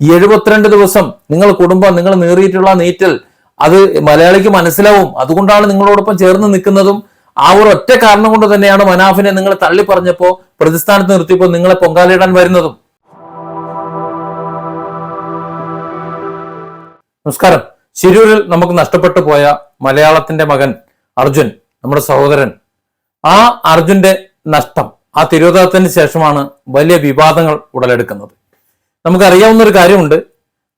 എഴുപത്തിരണ്ട് ദിവസം നിങ്ങൾ കുടുംബം നിങ്ങൾ നേറിയിട്ടുള്ള നീറ്റൽ അത് മലയാളിക്ക് മനസ്സിലാവും. അതുകൊണ്ടാണ് നിങ്ങളോടൊപ്പം ചേർന്ന് നിൽക്കുന്നതും ആ ഒരു ഒറ്റ കാരണം കൊണ്ട് തന്നെയാണ് മനാഫിനെ നിങ്ങൾ തള്ളി പറഞ്ഞപ്പോ പ്രതിസ്ഥാനത്ത് നിർത്തിയപ്പോൾ നിങ്ങളെ പൊങ്കാലയിടാൻ വരുന്നതും. നമസ്കാരം. ശിരൂരിൽ നമുക്ക് നഷ്ടപ്പെട്ടു പോയ മലയാളത്തിന്റെ മകൻ അർജുൻ നമ്മുടെ സഹോദരൻ. ആ അർജുന്റെ നഷ്ടം ആ തിരോധാനത്തിന് ശേഷമാണ് വലിയ വിവാദങ്ങൾ ഉടലെടുക്കുന്നത്. നമുക്കറിയാവുന്ന ഒരു കാര്യമുണ്ട്.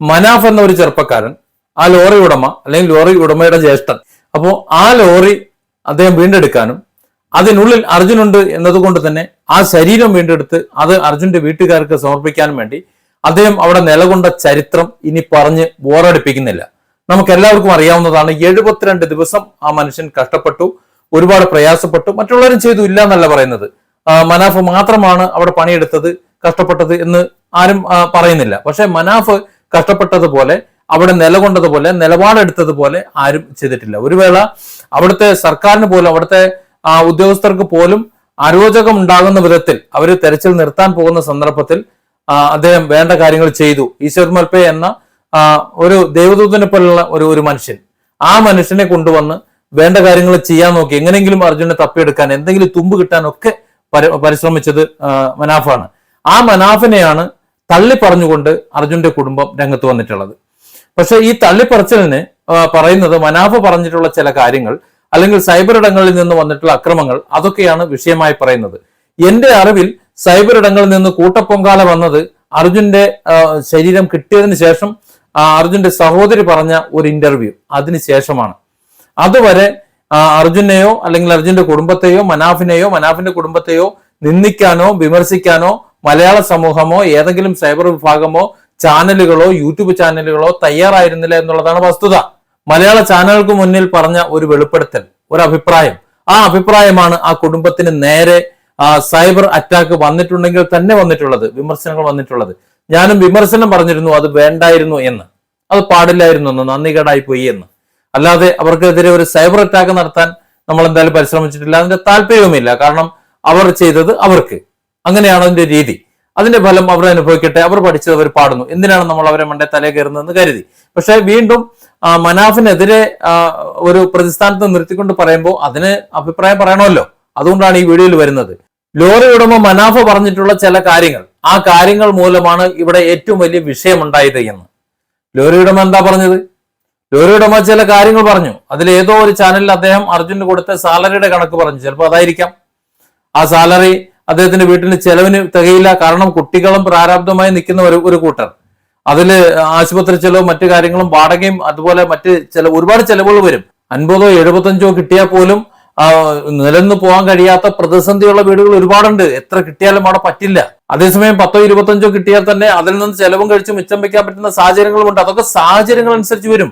മനാഫ് എന്ന ഒരു ചെറുപ്പക്കാരൻ ആ ലോറി ഉടമ അല്ലെങ്കിൽ ലോറി ഉടമയുടെ ജ്യേഷ്ഠൻ അപ്പോൾ ആ ലോറി അദ്ദേഹം വീണ്ടെടുക്കാനും അതിനുള്ളിൽ അർജുനുണ്ട് എന്നതുകൊണ്ട് തന്നെ ആ ശരീരം വീണ്ടെടുത്ത് അത് അർജുന്റെ വീട്ടുകാർക്ക് സമർപ്പിക്കാനും വേണ്ടി അദ്ദേഹം അവിടെ നിലകൊണ്ട ചരിത്രം ഇനി പറഞ്ഞ് ബോറടിപ്പിക്കുന്നില്ല. നമുക്ക് എല്ലാവർക്കും അറിയാവുന്നതാണ് എഴുപത്തിരണ്ട് ദിവസം ആ മനുഷ്യൻ കഷ്ടപ്പെട്ടു ഒരുപാട് പ്രയാസപ്പെട്ടു മറ്റുള്ളവരും ചെയ്തു ഇല്ല എന്നല്ല പറയുന്നത് മനാഫ് മാത്രമാണ് അവിടെ പണിയെടുത്തത്. കഷ്ടപ്പെട്ടത് എന്ന് ആരും പറയുന്നില്ല. പക്ഷെ മനാഫ് കഷ്ടപ്പെട്ടതുപോലെ അവിടെ നിലകൊണ്ടതുപോലെ നിലപാടെടുത്തതുപോലെ ആരും ചെയ്തിട്ടില്ല. ഒരു വേള അവിടുത്തെ സർക്കാരിന് പോലും അവിടുത്തെ ഉദ്യോഗസ്ഥർക്ക് പോലും അരോചകം ഉണ്ടാകുന്ന വിധത്തിൽ അവർ തെരച്ചിൽ നിർത്താൻ പോകുന്ന സന്ദർഭത്തിൽ അദ്ദേഹം വേണ്ട കാര്യങ്ങൾ ചെയ്തു. ഈശ്വർ മൽപേ എന്ന ഒരു ദേവദൂതനെ പോലുള്ള ഒരു ഒരു മനുഷ്യൻ. ആ മനുഷ്യനെ കൊണ്ടുവന്ന് വേണ്ട കാര്യങ്ങൾ ചെയ്യാൻ നോക്കി. എങ്ങനെയെങ്കിലും അർജുനെ തപ്പിയെടുക്കാൻ എന്തെങ്കിലും തുമ്പ് കിട്ടാനൊക്കെ ഒക്കെ പരിശ്രമിച്ചത് മനാഫാണ്. ആ മനാഫിനെയാണ് തള്ളിപ്പറഞ്ഞുകൊണ്ട് അർജുന്റെ കുടുംബം രംഗത്ത് വന്നിട്ടുള്ളത്. പക്ഷെ ഈ തള്ളിപ്പറച്ചിലിന് പറയുന്നത് മനാഫ് പറഞ്ഞിട്ടുള്ള ചില കാര്യങ്ങൾ അല്ലെങ്കിൽ സൈബർ ഇടങ്ങളിൽ നിന്ന് വന്നിട്ടുള്ള അക്രമങ്ങൾ അതൊക്കെയാണ് വിഷയമായി പറയുന്നത്. എന്റെ അറിവിൽ സൈബർ ഇടങ്ങളിൽ നിന്ന് കൂട്ടപ്പൊങ്കാല വന്നത് അർജുന്റെ ശരീരം കിട്ടിയതിന് ശേഷം അർജുന്റെ സഹോദരി പറഞ്ഞ ഒരു ഇന്റർവ്യൂ അതിന് ശേഷമാണ്. അതുവരെ അർജുനെയോ അല്ലെങ്കിൽ അർജുന്റെ കുടുംബത്തെയോ മനാഫിനെയോ മനാഫിന്റെ കുടുംബത്തെയോ നിന്ദിക്കാനോ വിമർശിക്കാനോ മലയാള സമൂഹമോ ഏതെങ്കിലും സൈബർ വിഭാഗമോ ചാനലുകളോ യൂട്യൂബ് ചാനലുകളോ തയ്യാറായിരുന്നില്ല എന്നുള്ളതാണ് വസ്തുത. മലയാള ചാനലുകൾക്ക് മുന്നിൽ പറഞ്ഞ ഒരു വെളിപ്പെടുത്തൽ ഒരു അഭിപ്രായം. ആ അഭിപ്രായമാണ് ആ കുടുംബത്തിന് നേരെ സൈബർ അറ്റാക്ക് വന്നിട്ടുണ്ടെങ്കിൽ തന്നെ വന്നിട്ടുള്ളത് വിമർശനങ്ങൾ വന്നിട്ടുള്ളത്. ഞാനും വിമർശനം പറഞ്ഞിരുന്നു അത് വേണ്ടായിരുന്നു എന്ന്. അത് പാടില്ലായിരുന്നു എന്ന് നന്ദി കേടായി പോയി എന്ന്. അല്ലാതെ അവർക്കെതിരെ ഒരു സൈബർ അറ്റാക്ക് നടത്താൻ നമ്മൾ എന്തായാലും പരിശ്രമിച്ചിട്ടില്ല അതിന്റെ താല്പര്യവുമില്ല. കാരണം അവർ ചെയ്തത് അവർക്ക്. അങ്ങനെയാണ് അതിന്റെ രീതി? അതിന്റെ ഫലം അവർ അനുഭവിക്കട്ടെ അവർ പഠിച്ചത് അവർ പാടുന്നു. എന്തിനാണ് നമ്മൾ അവരെ മണ്ടേ തലേ കയറുന്നതെന്ന് കരുതി? പക്ഷെ വീണ്ടും മനാഫിനെതിരെ ഒരു പ്രതിസ്ഥാനത്ത് നിർത്തിക്കൊണ്ട് പറയുമ്പോൾ അതിന് അഭിപ്രായം പറയണമല്ലോ. അതുകൊണ്ടാണ് ഈ വീഡിയോയിൽ വരുന്നത്. ലോറി ഉടമ മനാഫ പറഞ്ഞിട്ടുള്ള ചില കാര്യങ്ങൾ. ആ കാര്യങ്ങൾ മൂലമാണ് ഇവിടെ ഏറ്റവും വലിയ വിഷയമുണ്ടായത് എന്ന്. ലോറി ഉടമ എന്താ പറഞ്ഞത്? ലോറി ഉടമ ചില കാര്യങ്ങൾ പറഞ്ഞു. അതിൽ ഏതോ ഒരു ചാനലിൽ അദ്ദേഹം അർജുന് കൊടുത്ത സാലറിയുടെ കണക്ക് പറഞ്ഞു. ചിലപ്പോൾ അതായിരിക്കാം. ആ സാലറി അദ്ദേഹത്തിന്റെ വീട്ടിന് ചെലവിന് തികയില്ല. കാരണം കുട്ടികളും പ്രാരാബ്ധമായി നിൽക്കുന്ന ഒരു ഒരു കൂട്ടർ. അതിൽ ആശുപത്രി ചെലവും മറ്റു കാര്യങ്ങളും വാടകയും അതുപോലെ മറ്റ് ചില ഒരുപാട് ചെലവുകൾ വരും. അൻപതോ എഴുപത്തഞ്ചോ കിട്ടിയാൽ പോലും നിലനിന്ന് പോകാൻ കഴിയാത്ത പ്രതിസന്ധിയുള്ള വീടുകൾ ഒരുപാടുണ്ട്. എത്ര കിട്ടിയാലും അവിടെ പറ്റില്ല. അതേസമയം പത്തോ ഇരുപത്തഞ്ചോ കിട്ടിയാൽ തന്നെ അതിൽ നിന്ന് ചെലവും കഴിച്ച് മിച്ചം വെക്കാൻ പറ്റുന്ന സാഹചര്യങ്ങളുമുണ്ട് അതൊക്കെ സാഹചര്യങ്ങൾ അനുസരിച്ച് വരും.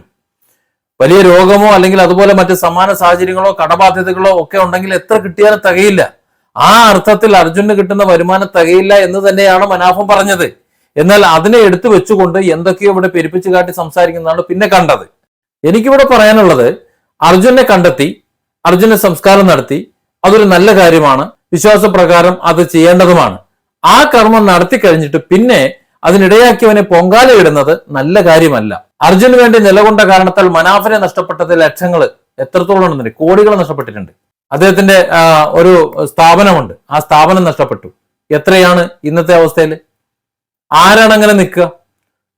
വലിയ രോഗമോ അല്ലെങ്കിൽ അതുപോലെ മറ്റ് സമാന സാഹചര്യങ്ങളോ കടബാധ്യതകളോ ഒക്കെ ഉണ്ടെങ്കിൽ എത്ര കിട്ടിയാലും തികയില്ല. ആ അർത്ഥത്തിൽ അർജുന് കിട്ടുന്ന വരുമാനം തികയില്ല എന്ന് തന്നെയാണ് മനാഫം പറഞ്ഞത്. എന്നാൽ അതിനെ എടുത്തു വെച്ചുകൊണ്ട് എന്തൊക്കെയോ ഇവിടെ പെരുപ്പിച്ചു കാട്ടി സംസാരിക്കുന്നതാണ് പിന്നെ കണ്ടത്. എനിക്കിവിടെ പറയാനുള്ളത് അർജുനെ കണ്ടെത്തി അർജുനെ സംസ്കാരം നടത്തി അതൊരു നല്ല കാര്യമാണ്. വിശ്വാസപ്രകാരം അത് ചെയ്യേണ്ടതുമാണ്. ആ കർമ്മം നടത്തി കഴിഞ്ഞിട്ട് പിന്നെ അതിനിടയാക്കിയവനെ പൊങ്കാലയിടുന്നത് നല്ല കാര്യമല്ല. അർജുന് വേണ്ടി നിലകൊണ്ട കാരണത്താൽ മനാഫിനെ നഷ്ടപ്പെട്ടത് ലക്ഷങ്ങൾ എത്രത്തോളം കോടികൾ നഷ്ടപ്പെട്ടിട്ടുണ്ട്. അദ്ദേഹത്തിന്റെ ഒരു സ്ഥാപനമുണ്ട്. ആ സ്ഥാപനം നഷ്ടപ്പെട്ടു. എത്രയാണ് ഇന്നത്തെ അവസ്ഥയിൽ ആരാണ് അങ്ങനെ നിൽക്കുക?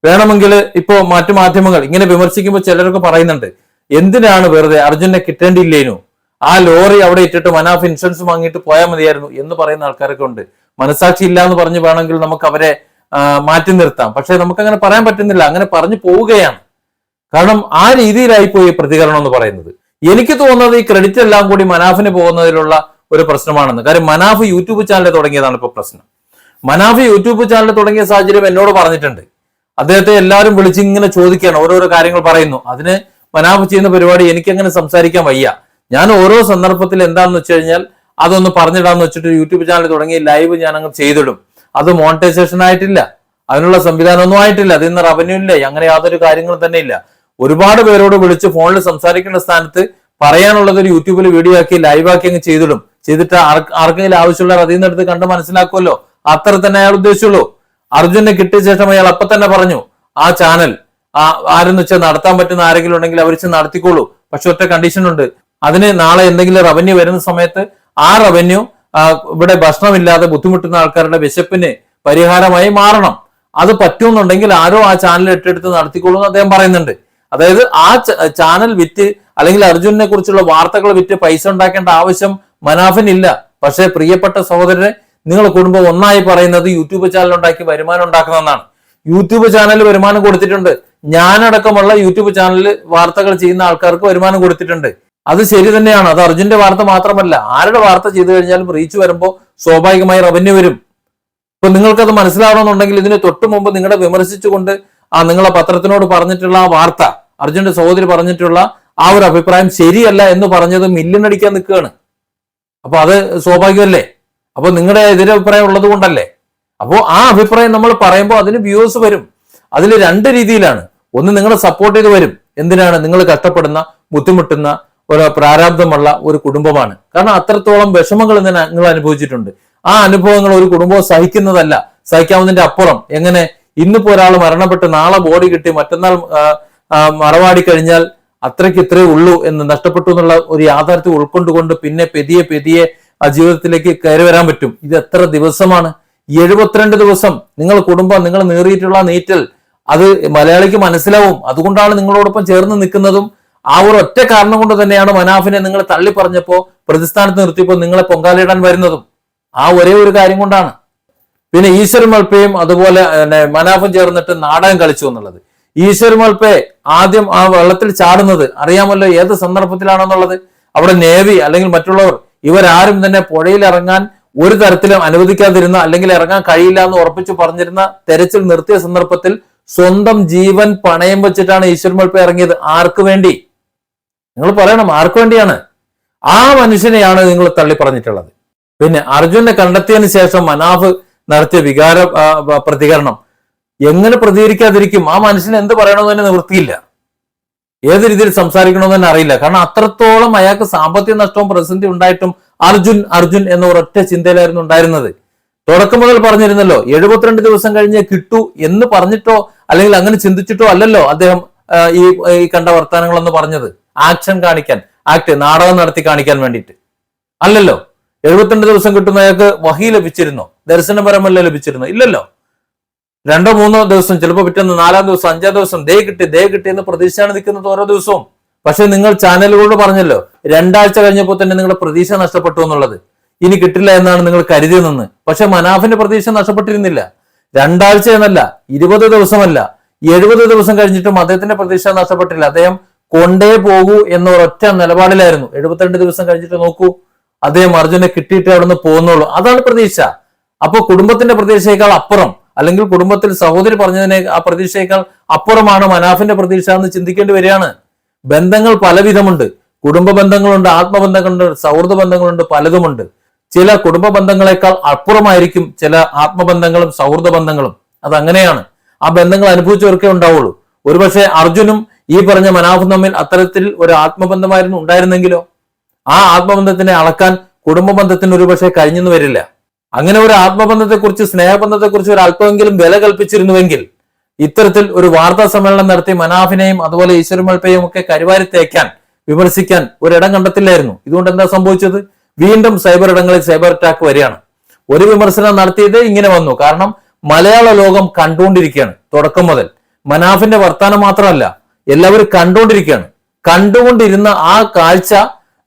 വേണമെങ്കിൽ ഇപ്പോ മറ്റു മാധ്യമങ്ങൾ ഇങ്ങനെ വിമർശിക്കുമ്പോൾ ചിലരൊക്കെ പറയുന്നുണ്ട് എന്തിനാണ് വെറുതെ അർജുനെ കിട്ടേണ്ടിയില്ലേനു ആ ലോറി അവിടെ ഇട്ടിട്ട് മനാഫ് ഇൻഷുറൻസ് വാങ്ങിയിട്ട് പോയാൽ മതിയായിരുന്നു എന്ന് പറയുന്ന ആൾക്കാരൊക്കെ ഉണ്ട്. മനസാക്ഷി ഇല്ല എന്ന് പറഞ്ഞ് വേണമെങ്കിൽ നമുക്ക് അവരെ മാറ്റി നിർത്താം. പക്ഷെ നമുക്ക് അങ്ങനെ പറയാൻ പറ്റുന്നില്ല. അങ്ങനെ പറഞ്ഞു പോവുകയാണ്. കാരണം ആ രീതിയിലായി പോയി പ്രതികരണം എന്ന് പറയുന്നത്. എനിക്ക് തോന്നുന്നത് ഈ ക്രെഡിറ്റ് എല്ലാം കൂടി മനാഫിന് പോകുന്നതിലുള്ള ഒരു പ്രശ്നമാണെന്ന്. കാര്യം മനാഫ് യൂട്യൂബ് ചാനൽ തുടങ്ങിയതാണ് ഇപ്പൊ പ്രശ്നം. മനാഫ് യൂട്യൂബ് ചാനൽ തുടങ്ങിയ സാഹചര്യം എന്നോട് പറഞ്ഞിട്ടുണ്ട്. അദ്ദേഹത്തെ എല്ലാവരും വിളിച്ച് ഇങ്ങനെ ചോദിക്കുകയാണ് ഓരോരോ കാര്യങ്ങൾ പറയുന്നു. അതിന് മനാഫ് ചെയ്യുന്ന പരിപാടി എനിക്ക് അങ്ങനെ സംസാരിക്കാൻ വയ്യ. ഞാൻ ഓരോ സന്ദർഭത്തിൽ എന്താണെന്ന് വെച്ച് കഴിഞ്ഞാൽ അതൊന്ന് പറഞ്ഞിടാന്ന് വെച്ചിട്ട് യൂട്യൂബ് ചാനൽ തുടങ്ങി ലൈവ് ഞാൻ അങ്ങ് ചെയ്തിടും. അത് മോണിറ്റൈസേഷൻ ആയിട്ടില്ല. അതിനുള്ള സംവിധാനമൊന്നും ആയിട്ടില്ല. അതിൽ നിന്ന് റവന്യൂ ഇല്ല. അങ്ങനെ യാതൊരു കാര്യങ്ങളും തന്നെ ഇല്ല. ഒരുപാട് പേരോട് വിളിച്ച് ഫോണിൽ സംസാരിക്കേണ്ട സ്ഥാനത്ത് പറയാനുള്ളത് ഒരു യൂട്യൂബിൽ വീഡിയോ ആക്കി ലൈവ് ആക്കി അങ്ങ് ചെയ്തിടും. ചെയ്തിട്ട് ആർക്കെങ്കിലും ആവശ്യമുള്ളവർ അതിൽ നിന്ന് എടുത്ത് കണ്ട് മനസ്സിലാക്കുമല്ലോ. അത്ര തന്നെ അയാൾ ഉദ്ദേശിച്ചുള്ളൂ. അർജുനെ കിട്ടിയ ശേഷം അയാൾ അപ്പൊ തന്നെ പറഞ്ഞു ആ ചാനൽ ആ ആരെന്ന് വെച്ചാൽ നടത്താൻ പറ്റുന്ന ആരെങ്കിലും ഉണ്ടെങ്കിൽ അവർ വെച്ച് നടത്തിക്കോളൂ. പക്ഷെ ഒറ്റ കണ്ടീഷൻ ഉണ്ട്. അതിന് നാളെ എന്തെങ്കിലും റവന്യൂ വരുന്ന സമയത്ത് ആ റവന്യൂ ഇവിടെ ഭക്ഷണമില്ലാതെ ബുദ്ധിമുട്ടുന്ന ആൾക്കാരുടെ വിശപ്പിന് പരിഹാരമായി മാറണം. അത് പറ്റുമെന്നുണ്ടെങ്കിൽ ആരോ ആ ചാനൽ ഏറ്റെടുത്ത് നടത്തിക്കോളൂ എന്ന് അദ്ദേഹം പറയുന്നുണ്ട്. അതായത് ആ ചാനൽ വിറ്റ് അല്ലെങ്കിൽ അർജുനെ കുറിച്ചുള്ള വാർത്തകൾ വിറ്റ് പൈസ ഉണ്ടാക്കേണ്ട ആവശ്യം മനാഫിനില്ല. പക്ഷേ പ്രിയപ്പെട്ട സഹോദരനെ നിങ്ങൾ കുടുംബം ഒന്നായി പറയുന്നത് യൂട്യൂബ് ചാനൽ ഉണ്ടാക്കി വരുമാനം ഉണ്ടാക്കുന്നതാണ്. യൂട്യൂബ് ചാനൽ വരുമാനം കൊടുത്തിട്ടുണ്ട്. ഞാനടക്കമുള്ള യൂട്യൂബ് ചാനലിൽ വാർത്തകൾ ചെയ്യുന്ന ആൾക്കാർക്ക് വരുമാനം കൊടുത്തിട്ടുണ്ട്. അത് ശരി തന്നെയാണ്. അത് അർജുന്റെ വാർത്ത മാത്രമല്ല. ആരുടെ വാർത്ത ചെയ്തു കഴിഞ്ഞാലും റീച്ച് വരുമ്പോൾ സ്വാഭാവികമായി റവന്യൂ വരും. ഇപ്പൊ നിങ്ങൾക്കത് മനസ്സിലാവണമെന്നുണ്ടെങ്കിൽ ഇതിന് തൊട്ട് മുമ്പ് നിങ്ങളെ വിമർശിച്ചുകൊണ്ട് ആ നിങ്ങളെ പത്രത്തിനോട് പറഞ്ഞിട്ടുള്ള ആ വാർത്ത അർജുന്റെ സഹോദരി പറഞ്ഞിട്ടുള്ള ആ ഒരു അഭിപ്രായം ശരിയല്ല എന്ന് പറഞ്ഞത് മില്ലിനടിക്കാൻ നിൽക്കുകയാണ്. അപ്പൊ അത് സ്വാഭാവികമല്ലേ? അപ്പൊ നിങ്ങളുടെ എതിരഭിപ്രായം ഉള്ളത് കൊണ്ടല്ലേ? അപ്പോൾ ആ അഭിപ്രായം നമ്മൾ പറയുമ്പോൾ അതിന് വ്യൂസ് വരും. അതിൽ രണ്ട് രീതിയിലാണ്. ഒന്ന് നിങ്ങളെ സപ്പോർട്ട് ചെയ്ത് വരും. എന്തിനാണ്? നിങ്ങൾ കഷ്ടപ്പെടുന്ന ബുദ്ധിമുട്ടുന്ന ഒരു പ്രാരാബ്ധമുള്ള ഒരു കുടുംബമാണ്. കാരണം അത്രത്തോളം വിഷമങ്ങൾ നിങ്ങൾ അനുഭവിച്ചിട്ടുണ്ട്. ആ അനുഭവങ്ങൾ ഒരു കുടുംബവും സഹിക്കുന്നതല്ല. സഹിക്കാവുന്നതിന്റെ അപ്പുറം എങ്ങനെ ഇന്നിപ്പോ ഒരാൾ മരണപ്പെട്ട് നാളെ ബോഡി കിട്ടി മറ്റന്നാൾ മറവാടി കഴിഞ്ഞാൽ അത്രയ്ക്ക് ഇത്രേ ഉള്ളൂ എന്ന് നഷ്ടപ്പെട്ടു എന്നുള്ള ഒരു യാഥാർത്ഥ്യം ഉൾക്കൊണ്ടുകൊണ്ട് പിന്നെ പെതിയെ പെതിയെ ആ ജീവിതത്തിലേക്ക് കയറി വരാൻ പറ്റും. ഇത് എത്ര ദിവസമാണ്? എഴുപത്തിരണ്ട് ദിവസം നിങ്ങൾ കുടുംബം നിങ്ങൾ നേറിയിട്ടുള്ള നീറ്റൽ അത് മലയാളിക്ക് മനസ്സിലാവും. അതുകൊണ്ടാണ് നിങ്ങളോടൊപ്പം ചേർന്ന് നിൽക്കുന്നതും. ആ ഒരു ഒറ്റ കാരണം കൊണ്ട് തന്നെയാണ് മനാഫിനെ നിങ്ങൾ തള്ളി പറഞ്ഞപ്പോ പ്രതിസ്ഥാനത്ത് നിർത്തിയപ്പോൾ നിങ്ങളെ പൊങ്കാലയിടാൻ വരുന്നതും. ആ ഒരേ ഒരു കാര്യം കൊണ്ടാണ്. പിന്നെ ഈശ്വരൻ മൽപ്പയും അതുപോലെ മനാഫും ചേർന്നിട്ട് നാടകം കളിച്ചു എന്നുള്ളത്. ഈശ്വരൻ മൽപ്പെ ആദ്യം ആ വെള്ളത്തിൽ ചാടുന്നത് അറിയാമല്ലോ ഏത് സന്ദർഭത്തിലാണെന്നുള്ളത്. അവിടെ നേവി അല്ലെങ്കിൽ മറ്റുള്ളവർ ഇവരാരും തന്നെ പുഴയിൽ ഇറങ്ങാൻ ഒരു തരത്തിലും അനുവദിക്കാതിരുന്ന അല്ലെങ്കിൽ ഇറങ്ങാൻ കഴിയില്ല എന്ന് ഉറപ്പിച്ചു പറഞ്ഞിരുന്ന തെരച്ചിൽ നിർത്തിയ സന്ദർഭത്തിൽ സ്വന്തം ജീവൻ പണയം വെച്ചിട്ടാണ് ഈശ്വരമൽപ്പ ഇറങ്ങിയത്. ആർക്ക് വേണ്ടി? നിങ്ങൾ പറയണം ആർക്ക് വേണ്ടിയാണ്? ആ മനുഷ്യനെയാണ് നിങ്ങൾ തള്ളി പറഞ്ഞിട്ടുള്ളത് പിന്നെ അർജുനെ കണ്ടെത്തിയതിനു ശേഷം മനാഫ് നടത്തിയ വികാര പ്രതികരണം. എങ്ങനെ പ്രതികരിക്കാതിരിക്കും? ആ മനുഷ്യന് എന്ത് പറയണമെന്ന് തന്നെ നിവൃത്തിയില്ല. ഏത് രീതിയിൽ സംസാരിക്കണമെന്ന് തന്നെ അറിയില്ല. കാരണം അത്രത്തോളം അയാൾക്ക് സാമ്പത്തിക നഷ്ടവും പ്രതിസന്ധി ഉണ്ടായിട്ടും അർജുൻ അർജുൻ എന്ന ഒരൊറ്റ ചിന്തയിലായിരുന്നു ഉണ്ടായിരുന്നത്. തുടക്കം മുതൽ പറഞ്ഞിരുന്നല്ലോ എഴുപത്തിരണ്ട് ദിവസം കഴിഞ്ഞ് കിട്ടു എന്ന് പറഞ്ഞിട്ടോ അല്ലെങ്കിൽ അങ്ങനെ ചിന്തിച്ചിട്ടോ അല്ലല്ലോ അദ്ദേഹം ഈ ഈ കണ്ട വർത്തമാനങ്ങളെന്ന് പറഞ്ഞത്. ആക്ഷൻ കാണിക്കാൻ ആക്ട് നാടകം നടത്തി കാണിക്കാൻ വേണ്ടിയിട്ട്. അല്ലല്ലോ എഴുപത്തിരണ്ട് ദിവസം കിട്ടുന്ന അയാൾക്ക് വഹി ലഭിച്ചിരുന്നോ? ദർശനപരമല്ല ലഭിച്ചിരുന്നോ? ഇല്ലല്ലോ. രണ്ടോ മൂന്നോ ദിവസം ചിലപ്പോൾ പിറ്റേന്ന് നാലാം ദിവസം അഞ്ചാം ദിവസം ദേ കിട്ടി ദേ കിട്ടി എന്ന് പ്രതീക്ഷയാണ് നിൽക്കുന്നത് ഓരോ ദിവസവും. പക്ഷെ നിങ്ങൾ ചാനലുകളോട് പറഞ്ഞല്ലോ രണ്ടാഴ്ച കഴിഞ്ഞപ്പോൾ തന്നെ നിങ്ങളുടെ പ്രതീക്ഷ നഷ്ടപ്പെട്ടു എന്നുള്ളത്. ഇനി കിട്ടില്ല എന്നാണ് നിങ്ങൾ കരുതിയതെന്ന്. പക്ഷെ മനാഫിന്റെ പ്രതീക്ഷ നഷ്ടപ്പെട്ടിരുന്നില്ല. രണ്ടാഴ്ച എന്നല്ല ഇരുപത് ദിവസമല്ല എഴുപത് ദിവസം കഴിഞ്ഞിട്ടും അദ്ദേഹത്തിന്റെ പ്രതീക്ഷ നഷ്ടപ്പെട്ടില്ല. അദ്ദേഹം കൊണ്ടേ പോകൂ എന്ന ഒറ്റ നിലപാടിലായിരുന്നു. എഴുപത്തിരണ്ട് ദിവസം കഴിഞ്ഞിട്ട് നോക്കൂ അദ്ദേഹം അർജുനെ കിട്ടിയിട്ട് അവിടെ നിന്ന് പോകുന്നുള്ളൂ. അതാണ് പ്രതീക്ഷ. അപ്പൊ കുടുംബത്തിന്റെ പ്രതീക്ഷയേക്കാൾ അപ്പുറം അല്ലെങ്കിൽ കുടുംബത്തിൽ സഹോദരി പറഞ്ഞതിനെ ആ പ്രതീക്ഷയേക്കാൾ അപ്പുറമാണ് മനാഫിന്റെ പ്രതീക്ഷ എന്ന് ചിന്തിക്കേണ്ടി വരികയാണ്. ബന്ധങ്ങൾ പലവിധമുണ്ട്. കുടുംബ ബന്ധങ്ങളുണ്ട് ആത്മബന്ധങ്ങളുണ്ട് സൗഹൃദ ബന്ധങ്ങളുണ്ട് പലതുമുണ്ട്. ചില കുടുംബ ബന്ധങ്ങളെക്കാൾ അപ്പുറമായിരിക്കും ചില ആത്മബന്ധങ്ങളും സൗഹൃദ ബന്ധങ്ങളും. അത് അങ്ങനെയാണ് ആ ബന്ധങ്ങൾ അനുഭവിച്ചവർക്കേ ഉണ്ടാവുള്ളൂ. ഒരുപക്ഷെ അർജുനും ഈ പറഞ്ഞ മനാഫും തമ്മിൽ അത്തരത്തിൽ ഒരു ആത്മബന്ധമായിരുന്നു ഉണ്ടായിരുന്നെങ്കിലോ? ആ ആത്മബന്ധത്തിനെ അളക്കാൻ കുടുംബ ബന്ധത്തിന് ഒരുപക്ഷെ കഴിഞ്ഞെന്ന് വരില്ല. അങ്ങനെ ഒരു ആത്മബന്ധത്തെക്കുറിച്ച് സ്നേഹബന്ധത്തെക്കുറിച്ച് ഒരു അല്പമെങ്കിലും വില കൽപ്പിച്ചിരുന്നുവെങ്കിൽ ഇത്തരത്തിൽ ഒരു വാർത്താ സമ്മേളനം നടത്തി മനാഫിനെയും അതുപോലെ ഈശ്വരമൽപ്പയും ഒക്കെ കരുവാരി തേക്കാൻ വിമർശിക്കാൻ ഒരിടം കണ്ടെത്തില്ലായിരുന്നു. ഇതുകൊണ്ട് എന്താ സംഭവിച്ചത്? വീണ്ടും സൈബർ ഇടങ്ങളിൽ സൈബർ അറ്റാക്ക് വരികയാണ്. ഒരു വിമർശനം നടത്തിയത് ഇങ്ങനെ വന്നു. കാരണം മലയാള ലോകം കണ്ടുകൊണ്ടിരിക്കുകയാണ് തുടക്കം മുതൽ. മനാഫിന്റെ വർത്തമാനം മാത്രമല്ല എല്ലാവരും കണ്ടുകൊണ്ടിരിക്കുകയാണ്. കണ്ടുകൊണ്ടിരുന്ന ആ കാഴ്ച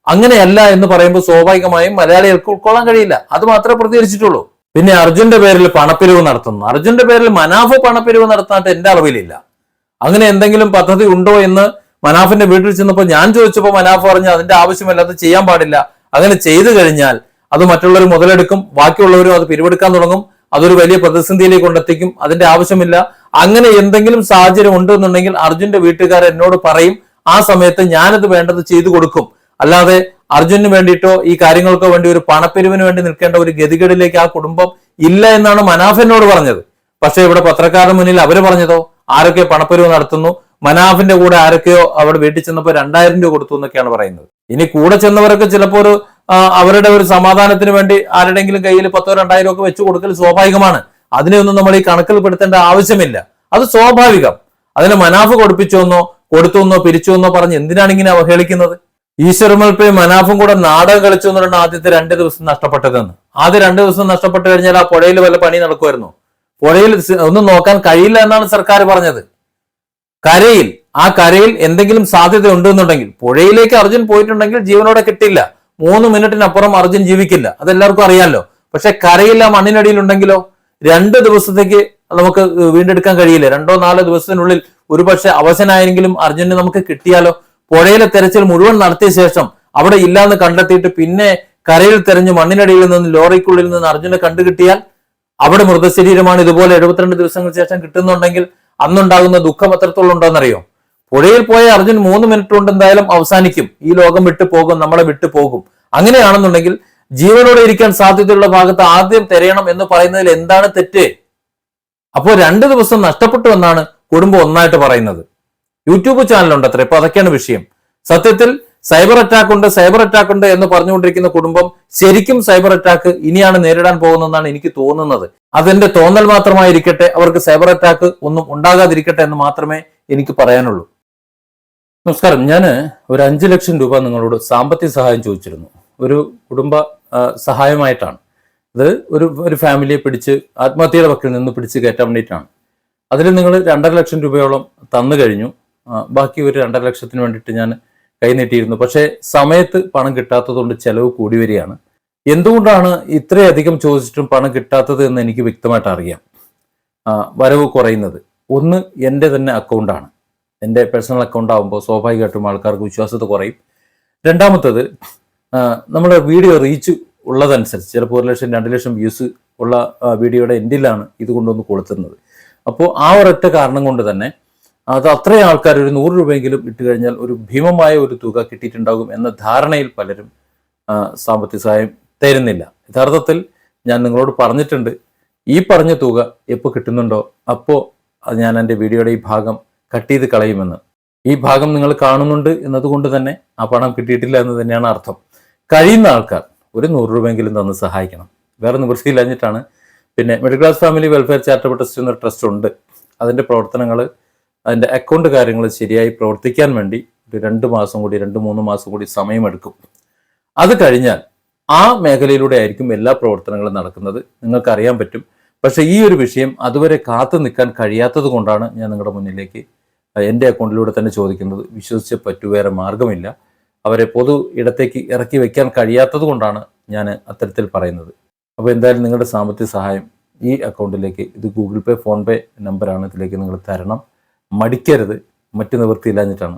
അങ്ങനെയല്ല എന്ന് പറയുമ്പോൾ സ്വാഭാവികമായും മലയാളികൾക്ക് ഉൾക്കൊള്ളാൻ കഴിയില്ല. അത് മാത്രമേ പ്രതികരിച്ചിട്ടുള്ളൂ. പിന്നെ അർജുന്റെ പേരിൽ പണപ്പിരിവ് നടത്തുന്നു. അർജുന്റെ പേരിൽ മനാഫ് പണപ്പിരിവ് നടത്താനായിട്ട് എന്റെ അറിവിലില്ല. അങ്ങനെ എന്തെങ്കിലും പദ്ധതി ഉണ്ടോ എന്ന് മനാഫിന്റെ വീട്ടിൽ ചെന്നപ്പോൾ ഞാൻ ചോദിച്ചപ്പോൾ മനാഫ് പറഞ്ഞു അതിന്റെ ആവശ്യമില്ല അത് ചെയ്യാൻ പാടില്ല. അങ്ങനെ ചെയ്തു കഴിഞ്ഞാൽ അത് മറ്റുള്ളവർ മുതലെടുക്കും ബാക്കിയുള്ളവരും അത് പിരിവെടുക്കാൻ തുടങ്ങും അതൊരു വലിയ പ്രതിസന്ധിയിലേക്ക് കൊണ്ടെത്തിക്കും അതിന്റെ ആവശ്യമില്ല. അങ്ങനെ എന്തെങ്കിലും സാഹചര്യം ഉണ്ടെന്നുണ്ടെങ്കിൽ അർജുന്റെ വീട്ടുകാർ എന്നോട് പറയും ആ സമയത്ത് ഞാനത് വേണ്ടത് ചെയ്തു കൊടുക്കും. അല്ലാതെ അർജുനു വേണ്ടിയിട്ടോ ഈ കാര്യങ്ങൾക്കോ വേണ്ടി ഒരു പണപ്പിരിവിന് വേണ്ടി നിൽക്കേണ്ട ഒരു ഗതികേടിലേക്ക് ആ കുടുംബം ഇല്ല എന്നാണ് മനാഫിനോട് പറഞ്ഞത്. പക്ഷെ ഇവിടെ പത്രക്കാരുടെ മുന്നിൽ അവർ പറഞ്ഞതോ ആരൊക്കെ പണപ്പിരിവ് നടത്തുന്നു മനാഫിന്റെ കൂടെ ആരൊക്കെയോ അവിടെ വീട്ടിൽ ചെന്നപ്പോൾ രണ്ടായിരം രൂപ കൊടുത്തു എന്നൊക്കെയാണ് പറയുന്നത്. ഇനി കൂടെ ചെന്നവരൊക്കെ ചിലപ്പോൾ ഒരു അവരുടെ ഒരു സമാധാനത്തിന് വേണ്ടി ആരുടെങ്കിലും കയ്യിൽ പത്തോ രണ്ടായിരം ഒക്കെ വെച്ച് കൊടുക്കൽ സ്വാഭാവികമാണ്. അതിനെയൊന്നും നമ്മൾ ഈ കണക്കിൽ പെടുത്തേണ്ട ആവശ്യമില്ല. അത് സ്വാഭാവികം. അതിന് മനാഫ് കൊടുപ്പിച്ചോന്നോ കൊടുത്തുവെന്നോ പിരിച്ചുവെന്നോ പറഞ്ഞ് എന്തിനാണ് ഇങ്ങനെ അവഹേളിക്കുന്നത്? ഈശ്വരമൽപ്പേ മനാഫും കൂടെ നാടകം കളിച്ചു എന്നാണ് ആദ്യത്തെ രണ്ട് ദിവസം നഷ്ടപ്പെട്ടതെന്ന്. ആദ്യ രണ്ട് ദിവസം നഷ്ടപ്പെട്ടു കഴിഞ്ഞാൽ ആ പുഴയിൽ വല്ല പണി നടക്കുമായിരുന്നു. പുഴയിൽ ഒന്നും നോക്കാൻ കഴിയില്ല എന്നാണ് സർക്കാർ പറഞ്ഞത്. കരയിൽ ആ കരയിൽ എന്തെങ്കിലും സാധ്യത ഉണ്ടെന്നുണ്ടെങ്കിൽ പുഴയിലേക്ക് അർജുൻ പോയിട്ടുണ്ടെങ്കിൽ ജീവനോടെ കിട്ടില്ല. മൂന്ന് മിനിറ്റിനപ്പുറം അർജുൻ ജീവിക്കില്ല. അതെല്ലാവർക്കും അറിയാമല്ലോ പക്ഷെ മണ്ണിനടിയിൽ ഉണ്ടെങ്കിലോ രണ്ട് ദിവസത്തേക്ക് നമുക്ക് വീണ്ടെടുക്കാൻ കഴിയില്ല. രണ്ടോ നാലോ ദിവസത്തിനുള്ളിൽ ഒരുപക്ഷെ അവശനായെങ്കിലും അർജുനെ നമുക്ക് കിട്ടിയാലോ പുഴയിലെ തെരച്ചിൽ മുഴുവൻ നടത്തിയ ശേഷം അവിടെ ഇല്ലാന്ന് കണ്ടെത്തിയിട്ട് പിന്നെ കരയിൽ തെരഞ്ഞു മണ്ണിനടിയിൽ നിന്ന് ലോറിക്കുള്ളിൽ നിന്ന് അർജുനെ കണ്ടുകിട്ടിയാൽ അവിടെ മൃതശരീരമാണ് ഇതുപോലെ എഴുപത്തിരണ്ട് ദിവസങ്ങൾ ശേഷം കിട്ടുന്നുണ്ടെങ്കിൽ അന്നുണ്ടാകുന്ന ദുഃഖം എത്രത്തോളം ഉണ്ടോന്നറിയോ? പുഴയിൽ പോയ അർജുൻ മൂന്ന് മിനിറ്റ് കൊണ്ട് എന്തായാലും അവസാനിക്കും. ഈ ലോകം വിട്ടു പോകും നമ്മളെ വിട്ടു പോകും. അങ്ങനെയാണെന്നുണ്ടെങ്കിൽ ജീവനോടെ ഇരിക്കാൻ സാധ്യതയുള്ള ഭാഗത്ത് ആദ്യം തിരയണം എന്ന് പറയുന്നതിൽ എന്താണ് തെറ്റ്? അപ്പോൾ രണ്ട് ദിവസം നഷ്ടപ്പെട്ടു എന്നാണ് കുടുംബം ഒന്നായിട്ട് പറയുന്നത്. യൂട്യൂബ് ചാനലുണ്ട് അത്ര ഇപ്പൊ അതൊക്കെയാണ് വിഷയം. സത്യത്തിൽ സൈബർ അറ്റാക്ക് ഉണ്ട് സൈബർ അറ്റാക്ക് ഉണ്ട് എന്ന് പറഞ്ഞുകൊണ്ടിരിക്കുന്ന കുടുംബം ശരിക്കും സൈബർ അറ്റാക്ക് ഇനിയാണ് നേരിടാൻ പോകുന്നതെന്നാണ് എനിക്ക് തോന്നുന്നത്. അതെന്റെ തോന്നൽ മാത്രമായിരിക്കട്ടെ അവർക്ക് സൈബർ അറ്റാക്ക് ഒന്നും ഉണ്ടാകാതിരിക്കട്ടെ എന്ന് മാത്രമേ എനിക്ക് പറയാനുള്ളൂ. നമസ്കാരം. ഞാൻ ഒരു അഞ്ച് ലക്ഷം രൂപ നിങ്ങളോട് സാമ്പത്തിക സഹായം ചോദിച്ചിരുന്നു. ഒരു കുടുംബ സഹായമായിട്ടാണ്. ഇത് ഒരു ഒരു ഫാമിലിയെ പിടിച്ച് ആത്മഹത്യയുടെ വക്കിൽ നിന്ന് പിടിച്ച് കയറ്റാൻ വേണ്ടിയിട്ടാണ്. അതിൽ നിങ്ങൾ രണ്ടര ലക്ഷം രൂപയോളം തന്നു കഴിഞ്ഞു. ബാക്കി ഒരു രണ്ടര ലക്ഷത്തിന് വേണ്ടിയിട്ട് ഞാൻ കൈനീട്ടിയിരുന്നു പക്ഷേ സമയത്ത് പണം കിട്ടാത്തതുകൊണ്ട് ചെലവ് കൂടി വരികയാണ്. എന്തുകൊണ്ടാണ് ഇത്രയധികം ചോദിച്ചിട്ടും പണം കിട്ടാത്തത് എന്ന് എനിക്ക് വ്യക്തമായിട്ട് അറിയാം. വരവ് കുറയുന്നത്. ഒന്ന് എന്റെ തന്നെ അക്കൗണ്ടാണ് എന്റെ പേഴ്സണൽ അക്കൗണ്ട് ആകുമ്പോൾ സ്വാഭാവികമായിട്ടും ആൾക്കാർക്ക് വിശ്വാസത കുറയും. രണ്ടാമത്തത് നമ്മുടെ വീഡിയോ റീച്ച് ഉള്ളതനുസരിച്ച് ചിലപ്പോൾ ഒരു ലക്ഷം രണ്ട് ലക്ഷം വ്യൂസ് ഉള്ള വീഡിയോയുടെ എൻഡിലാണ് ഇത് കൊണ്ടുവന്ന് കൊളുത്തുന്നത്. അപ്പോൾ ആ ഒരൊറ്റ കാരണം കൊണ്ട് തന്നെ അത് അത്രയും ആൾക്കാർ ഒരു നൂറ് രൂപയെങ്കിലും ഇട്ട് കഴിഞ്ഞാൽ ഒരു ഭീമമായ ഒരു തുക കിട്ടിയിട്ടുണ്ടാകും എന്ന ധാരണയിൽ പലരും സാമ്പത്തിക സഹായം തരുന്നില്ല. യഥാർത്ഥത്തിൽ ഞാൻ നിങ്ങളോട് പറഞ്ഞിട്ടുണ്ട് ഈ പറഞ്ഞ തുക എപ്പോൾ കിട്ടുന്നുണ്ടോ അപ്പോൾ ഞാൻ എന്റെ വീഡിയോയുടെ ഈ ഭാഗം കട്ട് ചെയ്ത് കളയുമെന്ന്. ഈ ഭാഗം നിങ്ങൾ കാണുന്നുണ്ട് എന്നതുകൊണ്ട് തന്നെ ആ പണം കിട്ടിയിട്ടില്ല എന്ന് തന്നെയാണ് അർത്ഥം. കഴിയുന്ന ആൾക്കാർ ഒരു നൂറ് രൂപയെങ്കിലും തന്ന് സഹായിക്കണം. വേറെ നിവൃത്തിയില്ലാഞ്ഞിട്ടാണ് പിന്നെ middle class family welfare charitable trust എന്നൊരു ട്രസ്റ്റ് ഉണ്ട്. അതിന്റെ പ്രവർത്തനങ്ങൾ അതിന്റെ അക്കൗണ്ട് കാര്യങ്ങൾ ശരിയായി പ്രവർത്തിക്കാൻ വേണ്ടി ഒരു രണ്ട് മാസം കൂടി രണ്ട് മൂന്ന് മാസം കൂടി സമയമെടുക്കും. അത് കഴിഞ്ഞാൽ ആ മേഖലയിലൂടെ ആയിരിക്കും എല്ലാ പ്രവർത്തനങ്ങളും നടക്കുന്നത്. നിങ്ങൾക്കറിയാൻ പറ്റും. പക്ഷെ ഈ ഒരു വിഷയം അതുവരെ കാത്തു നിൽക്കാൻ കഴിയാത്തത് കൊണ്ടാണ് ഞാൻ നിങ്ങളുടെ മുന്നിലേക്ക് എന്റെ അക്കൗണ്ടിലൂടെ തന്നെ ചോദിക്കുന്നത്. വിശ്വസിച്ച് പറ്റു വേറെ മാർഗമില്ല അവരെ പൊതു ഇടത്തേക്ക് ഇറക്കി വെക്കാൻ കഴിയാത്തത് കൊണ്ടാണ് ഞാൻ അത്തരത്തിൽ പറയുന്നത്. അപ്പോൾ എന്തായാലും നിങ്ങളുടെ സാമ്പത്തിക സഹായം ഈ അക്കൗണ്ടിലേക്ക് ഇത് ഗൂഗിൾ പേ ഫോൺ പേ നമ്പറാണ് ഇതിലേക്ക് നിങ്ങൾ തരണം. മടിക്കരുത് മറ്റു നിവൃത്തിയില്ലാഞ്ഞിട്ടാണ്.